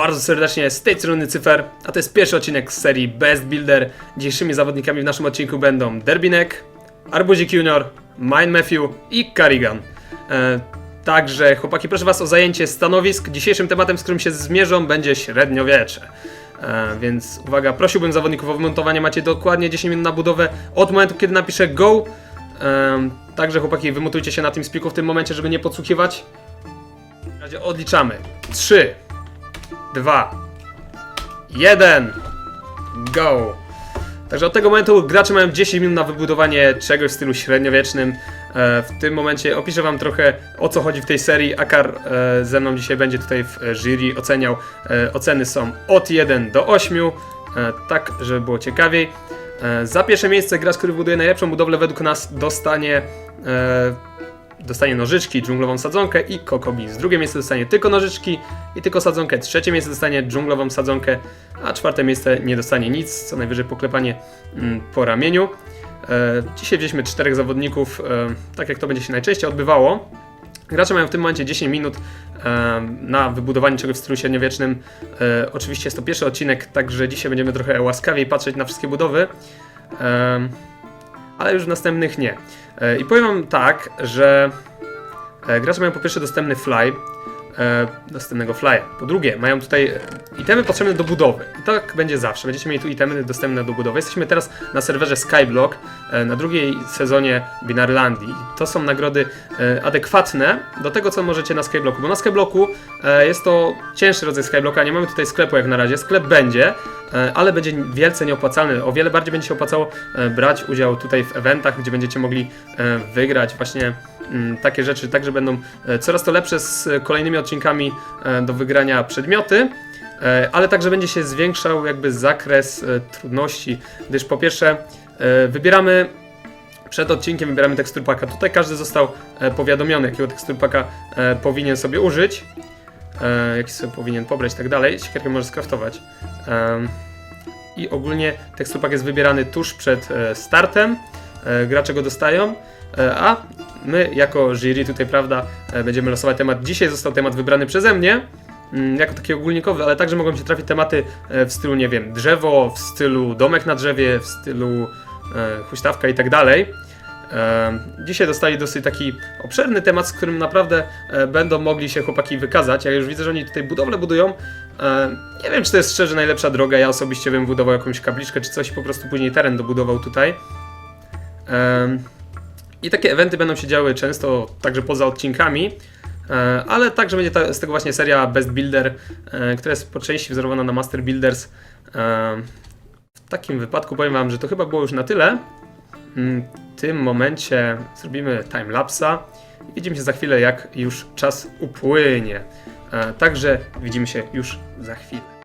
bardzo serdecznie z tej strony Cyfer, a to jest pierwszy odcinek z serii Best Builder. Dzisiejszymi zawodnikami w naszym odcinku będą Derbinek, Arbuzik Junior, Mine Matthew i Carrigan. E, także chłopaki, proszę was o zajęcie stanowisk. Dzisiejszym tematem, z którym się zmierzą, będzie średniowiecze. E, więc uwaga, prosiłbym zawodników o wymontowanie. Macie dokładnie 10 minut na budowę od momentu, kiedy napiszę go. E, także chłopaki, wymontujcie się na tym spiku w tym momencie, żeby nie podsłuchiwać. W razie odliczamy. 3, 2, 1, go! Także od tego momentu gracze mają 10 minut na wybudowanie czegoś w stylu średniowiecznym. E, w tym momencie opiszę wam trochę o co chodzi w tej serii. Akar e, ze mną dzisiaj będzie tutaj w jury oceniał. E, oceny są od 1 do 8, e, tak żeby było ciekawiej. Za pierwsze miejsce gracz, który buduje najlepszą budowlę według nas dostanie dostanie nożyczki, dżunglową sadzonkę i kokobis. Drugie miejsce dostanie tylko nożyczki i tylko sadzonkę. Trzecie miejsce dostanie dżunglową sadzonkę, a czwarte miejsce nie dostanie nic, co najwyżej poklepanie mm, po ramieniu. E, dzisiaj wzięliśmy czterech zawodników, e, tak jak to będzie się najczęściej odbywało. Gracze mają w tym momencie 10 minut e, na wybudowanie czegoś w stylu średniowiecznym. E, oczywiście jest to pierwszy odcinek, także dzisiaj będziemy trochę łaskawiej patrzeć na wszystkie budowy. E, ale już w następnych nie. E, I powiem wam tak, że e, gracze mają po pierwsze dostępny fly, e, dostępnego flya. Po drugie, mają tutaj e, itemy potrzebne do budowy. I tak będzie zawsze. Będziecie mieli tu itemy dostępne do budowy. Jesteśmy teraz na serwerze Skyblock, e, na drugiej sezonie Binarlandii. To są nagrody e, adekwatne do tego, co możecie na Skyblocku. Bo na Skyblocku e, jest to cięższy rodzaj Skyblocka. Nie mamy tutaj sklepu jak na razie. Sklep będzie, e, ale będzie wielce nieopłacalny. O wiele bardziej będzie się opłacało e, brać udział tutaj w eventach, gdzie będziecie mogli e, wygrać właśnie takie rzeczy, także będą e, coraz to lepsze z e, kolejnymi odcinkami e, do wygrania przedmioty. Ale także będzie się zwiększał jakby zakres trudności, gdyż po pierwsze wybieramy przed odcinkiem wybieramy tekstur paka. Tutaj każdy został powiadomiony, jakiego tekstur paka powinien sobie użyć, jaki sobie powinien pobrać i tak dalej. Siekierkę może skraftować. I ogólnie tekstur pak jest wybierany tuż przed startem. Gracze go dostają, a my jako jury tutaj, prawda, e, będziemy losować temat. Dzisiaj został temat wybrany przeze mnie, mm, jako taki ogólnikowy, ale także mogą się trafić tematy e, w stylu, nie wiem, drzewo, w stylu domek na drzewie, w stylu e, huśtawka i tak dalej. Dzisiaj dostali dosyć taki obszerny temat, z którym naprawdę będą mogli się chłopaki wykazać. Ja już widzę, że oni tutaj budowlę budują. Nie wiem, czy to jest szczerze najlepsza droga. Ja osobiście bym budował jakąś kapliczkę czy coś i po prostu później teren dobudował tutaj. I takie eventy będą się działy często także poza odcinkami. E, Ale także będzie ta, z tego właśnie seria Best Builder, e, która jest po części wzorowana na Master Builders. E, W takim wypadku powiem Wam, że to chyba było już na tyle. Mm, W tym momencie zrobimy timelapsa i widzimy się za chwilę, jak już czas upłynie. Także widzimy się już za chwilę.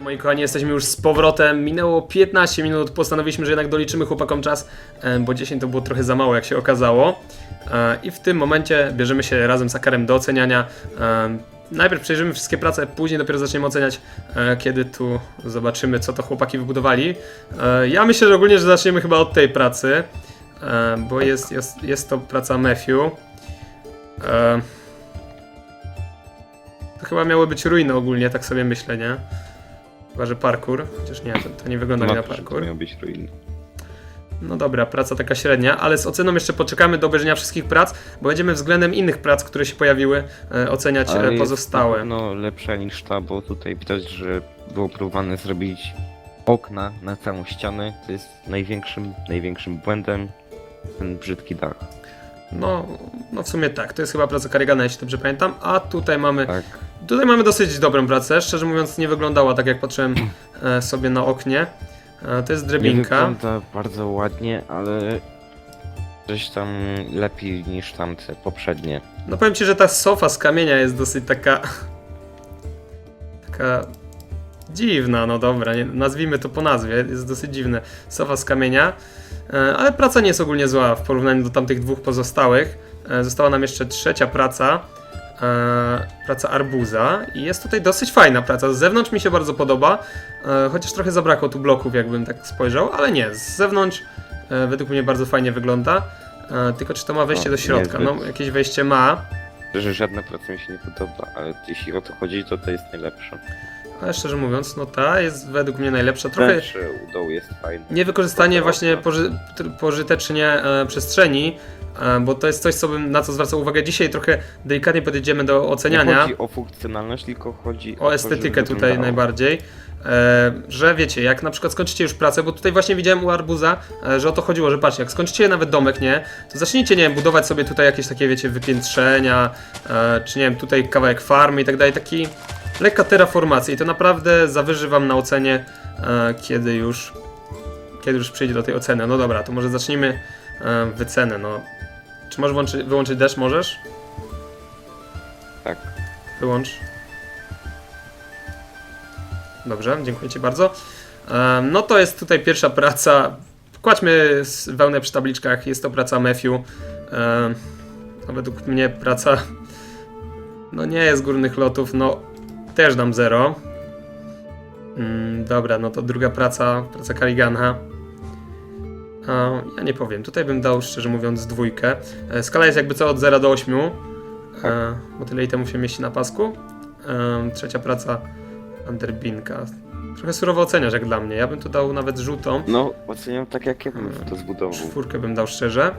Moi kochani, jesteśmy już z powrotem. Minęło 15 minut. Postanowiliśmy, że jednak doliczymy chłopakom czas, e, bo 10 to było trochę za mało, jak się okazało. E, I w tym momencie bierzemy się razem z Akarem do oceniania. E, Najpierw przejrzymy wszystkie prace, później dopiero zaczniemy oceniać, kiedy tu zobaczymy, co to chłopaki wybudowali. Ja myślę, że ogólnie, że zaczniemy chyba od tej pracy, bo jest, jest, jest to praca Matthew. To chyba miały być ruiny ogólnie, tak sobie myślę, nie? Chyba, że parkour. Chociaż nie, to, to nie wygląda mi na parkour. miał być ruin. No dobra, praca taka średnia, ale z oceną jeszcze poczekamy do obejrzenia wszystkich prac, bo będziemy względem innych prac, które się pojawiły, e, oceniać Ale e, pozostałe. No lepsza niż ta, bo tutaj widać, że było próbowane zrobić okna na całą ścianę. To jest największym, największym błędem. Ten brzydki dach. No, no w sumie tak, to jest chyba praca Karigana, jeśli dobrze pamiętam, a tutaj mamy, Tak. Tutaj mamy dosyć dobrą pracę, szczerze mówiąc nie wyglądała tak jak patrzyłem e, sobie na oknie. E, to jest Nie drabinka. wygląda bardzo ładnie, ale gdzieś tam lepiej niż tamte poprzednie. No powiem ci, że ta sofa z kamienia jest dosyć taka. taka. dziwna, no dobra, nie, nazwijmy to po nazwie, jest dosyć dziwne. Sofa z kamienia, e, ale praca nie jest ogólnie zła w porównaniu do tamtych dwóch pozostałych. E, została nam jeszcze trzecia praca. E, praca arbuza i jest tutaj dosyć fajna praca. Z zewnątrz mi się bardzo podoba, e, chociaż trochę zabrakło tu bloków, jakbym tak spojrzał, ale nie, z zewnątrz e, według mnie bardzo fajnie wygląda. Tylko czy to ma wejście No, do środka? No, niezbyt. jakieś wejście ma. Że żadna praca mi się nie podoba, ale jeśli o to chodzi, to to jest najlepsze. Ale szczerze mówiąc, no ta jest według mnie najlepsza. Trochę Wnętrze u dołu jest fajne. niewykorzystanie właśnie poży, pożytecznie e, przestrzeni, e, bo to jest coś, co bym na co zwracał uwagę. Dzisiaj trochę delikatnie podejdziemy do Nie oceniania, chodzi o funkcjonalność, tylko chodzi o estetykę to, żeby tutaj najbardziej. E, że wiecie, jak na przykład skończycie już pracę, bo tutaj właśnie widziałem u Arbuza, e, że o to chodziło, że patrzcie, jak skończycie nawet domek, nie, to zacznijcie, nie wiem, budować sobie tutaj jakieś takie, wiecie, wypiętrzenia, e, czy nie wiem, tutaj kawałek farmy i tak dalej, taki lekka terraformacja i to naprawdę zawyży wam na ocenie, e, kiedy już, kiedy już przyjdzie do tej oceny. No dobra, to może zacznijmy e, wycenę, no. Czy możesz włączy, wyłączyć deszcz, możesz? Tak. Wyłącz. Dobrze, dziękuję Ci bardzo. Em, No to jest tutaj pierwsza praca. Kładźmy wełnę przy tabliczkach. Jest to praca Matthew. Em, No według mnie praca no nie jest górnych lotów. No też dam 0. Mm, Dobra, no to druga praca, praca Carrigana. E, Ja nie powiem. Tutaj bym dał, szczerze mówiąc, dwójkę. E, Skala jest jakby co od 0 do 8, e, bo tyle temu się mieści na pasku. Em, Trzecia praca Underbinka. Trochę surowo oceniasz jak dla mnie. Ja bym tu dał nawet żółtą. No, oceniam tak jak ja bym to zbudował. Czwórkę bym dał szczerze.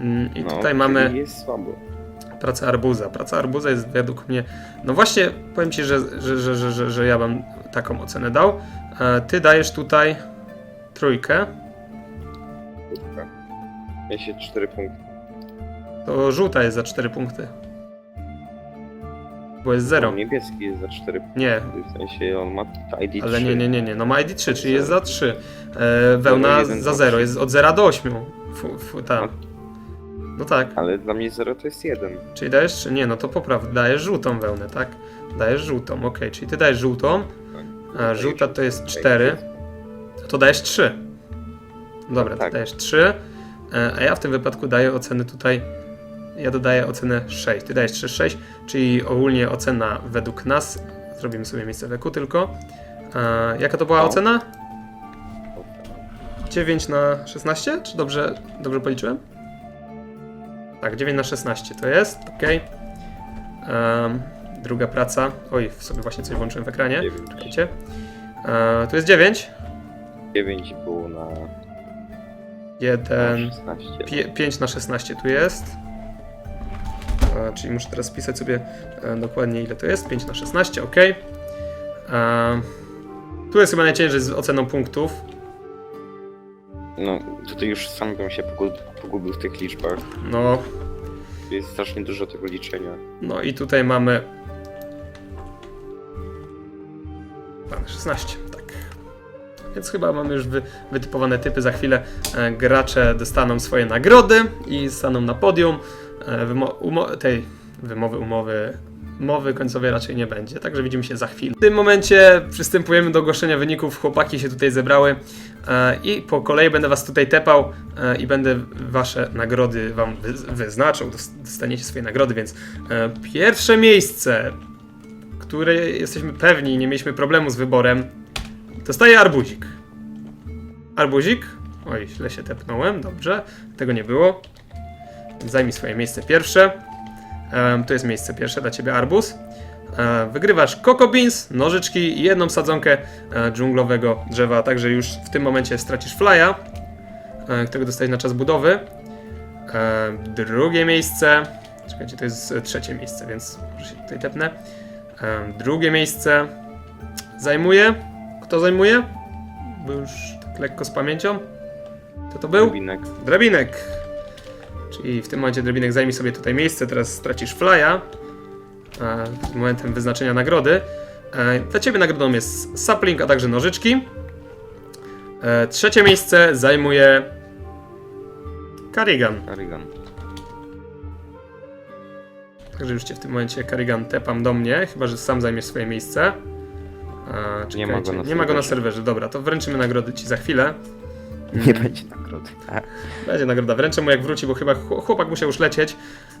Mm, I No, tutaj mamy jest słabo. Pracę arbuza. Praca arbuza jest według mnie. No właśnie, powiem ci, że, że, że, że, że, że ja bym taką ocenę dał. E, Ty dajesz tutaj trójkę. Ja się 4 punkty. To żółta jest za 4 punkty. Bo jest 0. O, niebieski jest za 4 punkty. Nie, W sensie on ma ID ale 3. nie, nie, nie, nie. No ma ID 3, czyli jest za 3. E, wełna jeden, za dwa, 0, trzy. jest od 0 do 8. Fu, fu, tak. No tak. Ale dla mnie 0 to jest 1. Czyli dajesz, nie, no to popraw, dajesz żółtą wełnę, tak? Dajesz żółtą, ok, czyli ty dajesz żółtą, a żółta to jest 4, to dajesz 3. Dobra, ty Tak. dajesz 3, e, a ja w tym wypadku daję oceny tutaj, ja dodaję ocenę 6, ty dajesz 3, 6, czyli ogólnie ocena według nas, zrobimy sobie miejsce w eku tylko. E, jaka to była No. ocena? 9 na 16? Czy dobrze, dobrze policzyłem? Tak, 9 na 16 to jest, ok. Um, druga praca. Oj, sobie właśnie coś włączyłem w ekranie. 9. Czekajcie. E, tu jest 9. 9 było na, na 1, 16. 5 na 16 tu jest. E, czyli muszę teraz spisać sobie e, dokładnie ile to jest. 5 na 16, ok. E, tu jest chyba najciężej z oceną punktów. No, tutaj już sam bym się pogu- pogubił w tych liczbach. No, Jest strasznie dużo tego liczenia. no i tutaj mamy. Mamy 16, tak. Więc chyba mamy już wy, wytypowane typy. Za chwilę e, gracze dostaną swoje nagrody i staną na podium. E, wymo- umo- tej wymowy, umowy mowy końcowej raczej nie będzie, także widzimy się za chwilę. W tym momencie przystępujemy do ogłoszenia wyników. Chłopaki się tutaj zebrały e, i po kolei będę was tutaj tepał e, i będę wasze nagrody wam wy, wyznaczał. Dos- Dostaniecie swoje nagrody, więc e, pierwsze miejsce, które jesteśmy pewni, nie mieliśmy problemu z wyborem, dostaje arbuzik. Arbuzik? Oj, źle się tepnąłem, dobrze, tego nie było. Zajmij swoje miejsce pierwsze. Em, to jest miejsce pierwsze dla ciebie arbuz. E, wygrywasz Coco Beans, nożyczki i jedną sadzonkę e, dżunglowego drzewa, także już w tym momencie stracisz flya, e, którego dostajesz na czas budowy. Drugie miejsce. Czekajcie, to jest trzecie miejsce, więc może się tutaj tepnę. Drugie miejsce zajmuje. Kto zajmuje? Bo już tak lekko z pamięcią. Kto to był? Rubinek. Drabinek. Czyli w tym momencie Drabinek zajmie sobie tutaj miejsce, teraz stracisz flya. e, Momentem wyznaczenia nagrody. E, Dla ciebie nagrodą jest sapling, a także nożyczki. E, Trzecie miejsce zajmuje Karigan. Karigan. Także już cię w tym momencie Karigan tepam do mnie, chyba że sam zajmiesz swoje miejsce. E, Nie ma go na nie ma go na serwerze. serwerze. Dobra, to wręczymy nagrody ci za chwilę. Nie będzie nagrody. A, Będzie nagroda. Wręczę mu jak wróci, bo chyba chł- chłopak musiał już lecieć.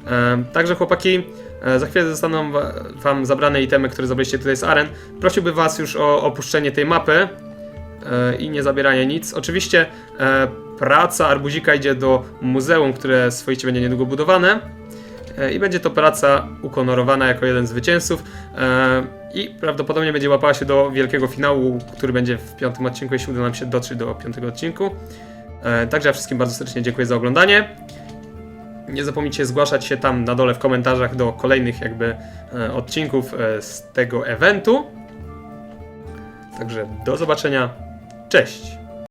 E, także chłopaki, e, za chwilę zostaną wa- wam zabrane itemy, które zabraliście tutaj z aren. Prosiłbym was już o opuszczenie tej mapy e, i nie zabieranie nic. Oczywiście e, praca arbuzika idzie do muzeum, które swoicie będzie niedługo budowane. E, I będzie to praca ukonorowana jako jeden z zwycięzców. E, I prawdopodobnie będzie łapała się do wielkiego finału, który będzie w piątym odcinku, jeśli uda nam się dotrzeć do piątego odcinku. E, Także ja wszystkim bardzo serdecznie dziękuję za oglądanie. Nie zapomnijcie zgłaszać się tam na dole w komentarzach do kolejnych jakby e, odcinków e, z tego eventu. Także do zobaczenia. Cześć!